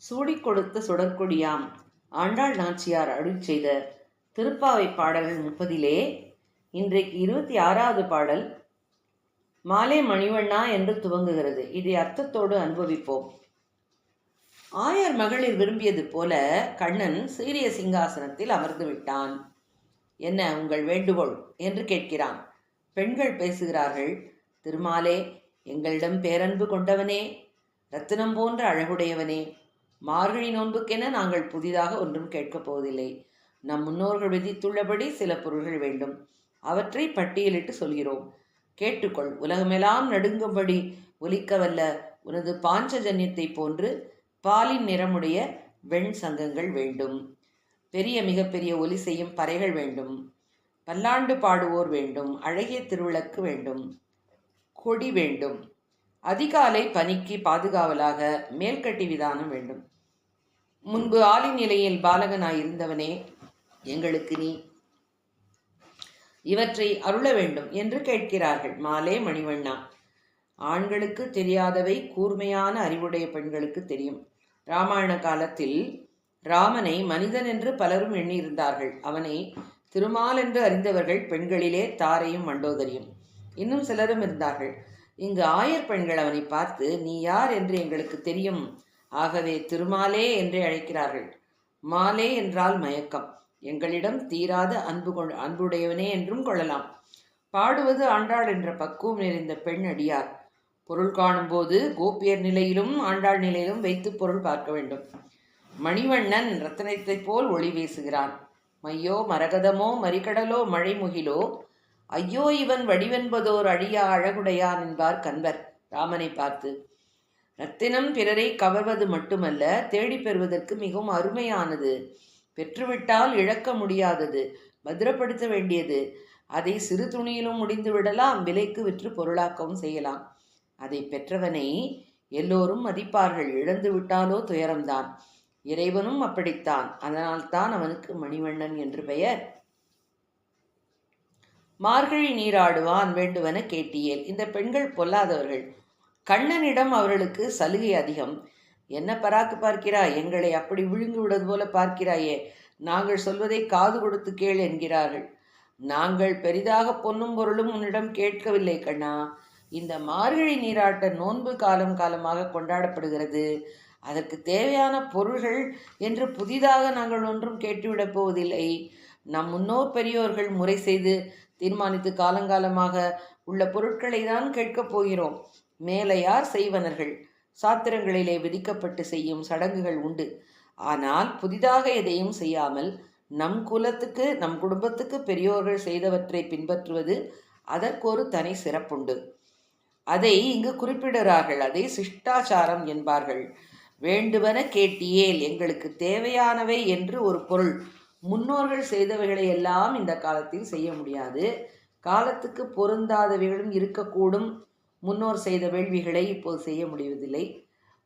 சூடிக் கொடுத்த சுடற்கொடியாம். ஆண்டாள் நாச்சியார் அருள் செய்த திருப்பாவை பாடல்கள் முப்பதிலே இன்றைக்கு இருபத்தி ஆறாவது பாடல் மாலே மணிவண்ணா என்று துவங்குகிறது. இதை அர்த்தத்தோடு அனுபவிப்போம். ஆயர் மகளிர் விரும்பியது போல கண்ணன் சீரிய சிங்காசனத்தில் அமர்ந்து விட்டான். என்ன உங்கள் வேண்டுகோள்? என்று கேட்கிறான். பெண்கள் பேசுகிறார்கள். திருமாலே எங்களிடம் பேரன்பு கொண்டவனே ரத்தினம் போன்ற அழகுடையவனே மார்கழி நோன்புக்கென நாங்கள் புதிதாக ஒன்றும் கேட்கப் போவதில்லை. நம் முன்னோர்கள் விதித்துள்ளபடி சில பொருள்கள் வேண்டும். அவற்றை பட்டியலிட்டு சொல்கிறோம். கேட்டுக்கொள். உலகமெல்லாம் நடுங்கும்படி ஒலிக்கவல்ல. உனது பாஞ்சஜன்யத்தை போன்று பாலின் நிறமுடைய வெண் சங்கங்கள் வேண்டும். பெரிய மிகப்பெரிய ஒலி செய்யும் பறைகள் வேண்டும். பல்லாண்டு பாடுவோர் வேண்டும். அழகிய திருவிளக்கு வேண்டும். கொடி வேண்டும். அதிகாலை பனிக்கு பாதுகாவலாக மேல்கட்டி விதானம் வேண்டும். முன்பு ஆலின் நிலையில் பாலகனாய் இருந்தவனே எங்களுக்கு நீ இவற்றை அருள வேண்டும் என்று கேட்கிறார்கள். மாலே மணிவண்ணா ஆண்களுக்கு தெரியாதவை கூர்மையான அறிவுடைய பெண்களுக்கு தெரியும். ராமாயண காலத்தில் ராமனை மனிதன் என்று பலரும் எண்ணியிருந்தார்கள். அவனை திருமால் என்று அறிந்தவர்கள் பெண்களிலே தாரையும் மண்டோதரியும். இன்னும் சிலரும் இருந்தார்கள். இங்கு ஆயர் பெண்கள் அவனை பார்த்து நீ யார் என்று எங்களுக்கு தெரியும். ஆகவே திருமாலே என்றே அழைக்கிறார்கள். மாலே என்றால் மயக்கம். எங்களிடம் தீராத அன்பு கொள் அன்புடையவனே என்றும் கொள்ளலாம். பாடுவது ஆண்டாள் என்ற பக்குவம் நிறைந்த பெண் அடியார். பொருள் காணும்போது கோபியர் நிலையிலும் ஆண்டாள் நிலையிலும் வைத்து பொருள் பார்க்க வேண்டும். மணிவண்ணன் ரத்தனத்தைப் போல் ஒளி வீசுகிறான் மையோ மரகதமோ மறிகடலோ மழைமுகிலோ ஐயோ இவன் வடிவென்பதோர் அழியா அழகுடையான் என்பார் கண்வர். ராமனை பார்த்து ரத்தினம் பிறரை கவர்வது மட்டுமல்ல தேடி பெறுவதற்கு மிகவும் அருமையானது. பெற்றுவிட்டால் இழக்க முடியாதது பத்திரப்படுத்த வேண்டியது. அதை சிறு துணியிலும் முடிந்து விடலாம் விலைக்கு விற்று பொருளாக்கவும் செய்யலாம். அதை பெற்றவனை எல்லோரும் மதிப்பார்கள். இழந்து விட்டாலோ துயரம்தான். இறைவனும் அப்படித்தான். அதனால்தான் அவனுக்கு மணிவண்ணன் என்று பெயர். மார்கழி நீராடுவான் வேண்டுவன கேட்டியேல். இந்த பெண்கள் பொல்லாதவர்கள். கண்ணனிடம் அவர்களுக்கு சலுகை அதிகம். என்ன பராக்கு பார்க்கிறாய்? எங்களை அப்படி விழுங்கி விடுவது போல பார்க்கிறாயே. நாங்கள் சொல்வதை காது கொடுத்து கேள் என்கிறார்கள். நாங்கள் பெரிதாக பொன்னும் பொருளும் உன்னிடம் கேட்கவில்லை கண்ணா. இந்த மார்கழி நீராட்ட நோன்பு காலம் காலமாக கொண்டாடப்படுகிறது. அதற்கு தேவையான பொருள்கள் என்று புதிதாக நாங்கள் ஒன்றும் கேட்டுவிடப் போவதில்லை. நம் முன்னோர் பெரியோர்கள் முறை செய்து தீர்மானித்து காலங்காலமாக உள்ள பொருட்களை தான் கேட்கப் போகிறோம். மேலையார் செய்வனர்கள். சாத்திரங்களிலே விதிக்கப்பட்டு செய்யும் சடங்குகள் உண்டு. ஆனால் புதிதாக எதையும் செய்யாமல் நம் குலத்துக்கு நம் குடும்பத்துக்கு பெரியோர்கள் செய்தவற்றை பின்பற்றுவது அதற்கொரு தனி சிறப்புண்டு. அதை இங்கு குறிப்பிடுகிறார்கள். அதை சிஷ்டாச்சாரம் என்பார்கள். வேண்டுவன கேட்டியேல் எங்களுக்கு தேவையானவை என்று ஒரு பொருள். முன்னோர்கள் செய்தவைகளை எல்லாம் இந்த காலத்தில் செய்ய முடியாது. காலத்துக்கு பொருந்தாதவைகளும் இருக்கக்கூடும். முன்னோர் செய்த வேள்விகளை இப்போது செய்ய முடிவதில்லை.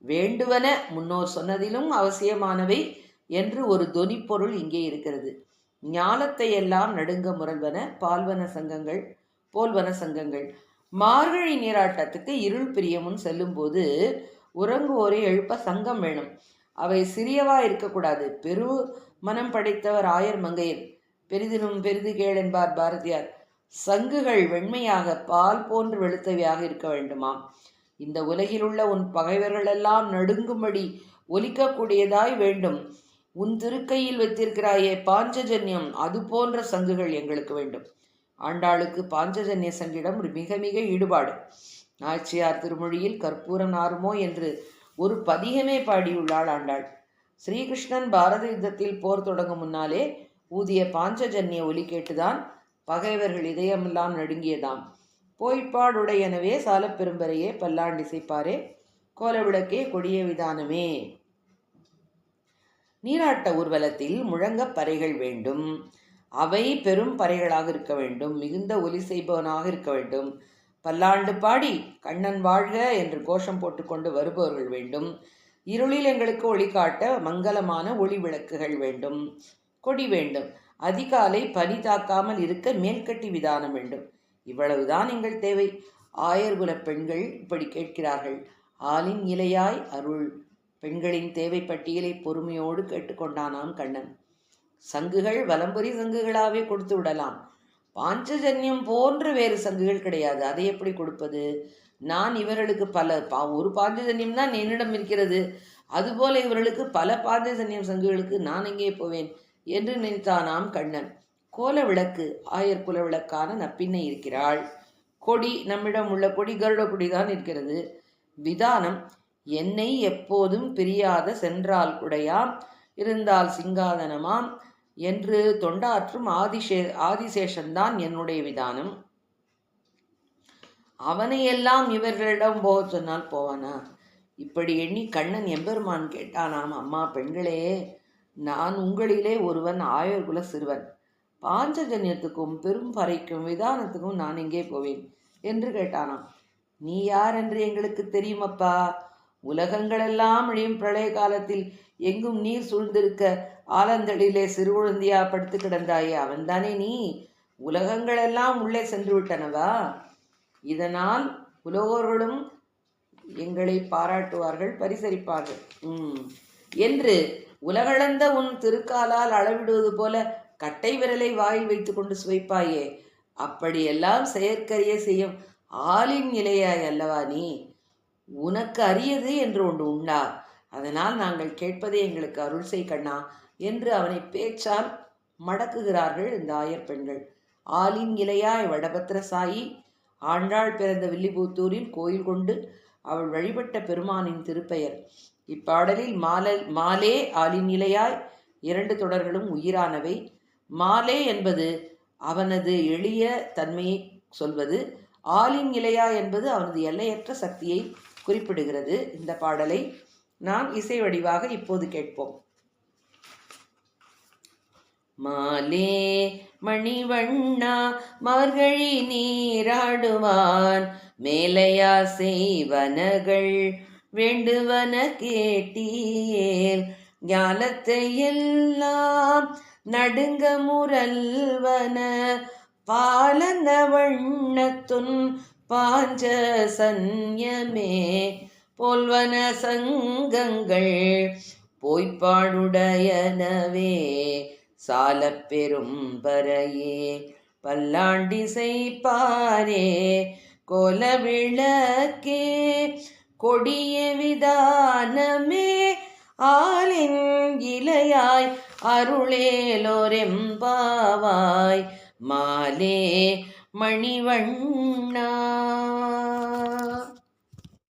வேண்டுவன முன்னோர் சொன்னதிலும் அவசியமானவை என்று ஒரு தொனிப்பொருள் இங்கே இருக்கிறது. ஞாலத்தை எல்லாம் நடுங்க முரல்வன பால்வன சங்கங்கள் போல்வன சங்கங்கள். மார்கழி நீராட்டத்துக்கு இருள் பிரியமுன் செல்லும்போது உறங்குவோரை எழுப்ப சங்கம் வேணும். அவை சிறியவா இருக்கக்கூடாது. பெரு மனம் படைத்தவர் ஆயர் மங்கையர் பெரிதினும் பெரிது கேள் என்பார் பாரதியார். சங்குகள் வெண்மையாக பால் போன்று வெளுத்தவையாக இருக்க வேண்டுமாம். இந்த உலகில் உள்ள உன் பகைவர்களெல்லாம் நடுங்கும்படி ஒலிக்கக்கூடியதாய் வேண்டும். உன் திருக்கையில் வைத்திருக்கிறாயே பாஞ்சஜன்யம் அது போன்ற சங்குகள் எங்களுக்கு வேண்டும். ஆண்டாளுக்கு பாஞ்சஜன்ய சங்கிடம் மிக மிக ஈடுபாடு. நாச்சியார் திருமொழியில் கற்பூரம் நாருமோ என்று ஒரு பதிகமே பாடியுள்ளாள் ஆண்டாள். ஸ்ரீகிருஷ்ணன் பாரத யுத்தத்தில் போர் தொடங்கும் முன்னாலே ஊதிய பாஞ்சஜன்ய ஒலி கேட்டுதான் பகைவர்கள் இதயமெல்லாம் நடுங்கியதாம். போய்ப்பாடுடையனவே சாலப்பெரும்பரையே பல்லாண்டிசைப்பாரே கோலவிளக்கே கொடிய விதானமே. நீராட்ட ஊர்வலத்தில் முழங்கப் பறைகள் வேண்டும். அவை பெரும் பறைகளாக இருக்க வேண்டும். மிகுந்த ஒலி செய்பவனாக இருக்க வேண்டும். பல்லாண்டு பாடி கண்ணன் வாழ்க என்று கோஷம் போட்டுக்கொண்டு வருபவர்கள் வேண்டும். இருளில் எங்களுக்கு ஒளி காட்ட மங்களமான ஒளி விளக்குகள் வேண்டும். கொடி வேண்டும். அதிகாலை பனி தாக்காமல் இருக்க மேல்கட்டி விதானம் வேண்டும். இவ்வளவுதான் எங்கள் தேவை. ஆயர்குல பெண்கள் இப்படி கேட்கிறார்கள். ஆலின் இலையாய் அருள். பெண்களின் தேவை பட்டியலை பொறுமையோடு கேட்டுக்கொண்டானாம் கண்ணன். சங்குகள் வலம்புரி சங்குகளாகவே கொடுத்து விடலாம். பாஞ்சஜன்யம் போன்ற வேறு சங்குகள் கிடையாது. அதை எப்படி கொடுப்பது? நான் இவர்களுக்கு பல பா ஒரு பாஞ்சஜன்யம் தான் என்னிடம் இருக்கிறது. அதுபோல இவர்களுக்கு பல பாஞ்சஜன்யம் சங்குகளுக்கு நான் எங்கே போவேன் என்று நினைத்தானாம் கண்ணன். கோல விளக்கு ஆயர் குல விளக்கான நப்பின்னை இருக்கிறாள். கொடி நம்மிடம் உள்ள கொடி கருட கொடி தான் இருக்கிறது. விதானம் என்னை எப்போதும் பிரியாத சென்றால் குடையாம் இருந்தால் சிங்காதனமாம் என்று தொண்டாற்றும் ஆதிசே ஆதிசேஷன்தான் என்னுடைய விதானம். அவனையெல்லாம் இவர்களிடம் போக சொன்னால் போவானா? இப்படி எண்ணி கண்ணன் எம்பெருமான் கேட்டானாம் அம்மா பெண்களே நான் உங்களிலே ஒருவன் ஆயர்குல சிறுவன். பாஞ்சஜன்யத்துக்கும் பெரும் பறைக்கும் விதானத்துக்கும் நான் எங்கே போவேன்? என்று கேட்டானாம். நீ யார் என்று எங்களுக்கு தெரியுமப்பா? உலகங்களெல்லாம் அழியும் பிரளய காலத்தில் எங்கும் நீர் சூழ்ந்திருக்க ஆலந்தடியிலே சிறுகுழந்தையா படுத்து கிடந்தாயே அவன்தானே நீ? உலகங்களெல்லாம் உள்ளே சென்று விட்டனவா இதனால் உலகோர்களும் எங்களை பாராட்டுவார்கள் பரிசரிப்பார்கள். ம் என்று உலகளந்த உன் திருக்காலால் அளவிடுவது போல கட்டை விரலை வாயில் வைத்துக்கொண்டு சுவைப்பாயே அப்படியெல்லாம் செயற்கரிய செய்யும் ஆளின் நிலையாய் அல்லவா நீ? உனக்கு அரியது என்று ஒன்று உண்டா? அதனால் நாங்கள் கேட்பதே எங்களுக்கு அருள் செய் கண்ணா என்று அவனை பேச்சால் மடக்குகிறார்கள் இந்த ஆயர் பெண்கள். ஆலின் இலையாய் வடபத்திர சாயி ஆண்டாள் பிறந்த வில்லிபுத்தூரில் கோயில் கொண்டு அவள் வழிபட்ட பெருமானின் திருப்பெயர். இப்பாடலில் மாலல் மாலே ஆலின் இலையாய் இரண்டு தொடர்களும் உயிரானவை. மாலே என்பது அவனது எளிய தன்மையை சொல்வது. ஆலின் இலையா என்பது அவனது எல்லையற்ற சக்தியை குறிப்பிடுகிறது இந்த பாடலை. நாம் இசை வடிவாக இப்போது கேட்போம். மாலே மணிவண்ணா மார்கழி நீராடுவான் மேலையா செய்வனகள் வேண்டுவன கேட்டீர் ஞானத்தை எல்லாம் நடுங்க முரல்வன பாலந்த வண்ணத்துன் பாஞ்ச சன்யமே போல்வன சங்கங்கள் போய்ப்பாடுடையனவே. சாலப்பெரும் பரையே பல்லாண்டிசை பாரே கோல விளக்கே கொடிய விதானமே. ஆலின் இலையாய் அருளேலோரெம்பாவாய். மாலே மணிவண்ணா.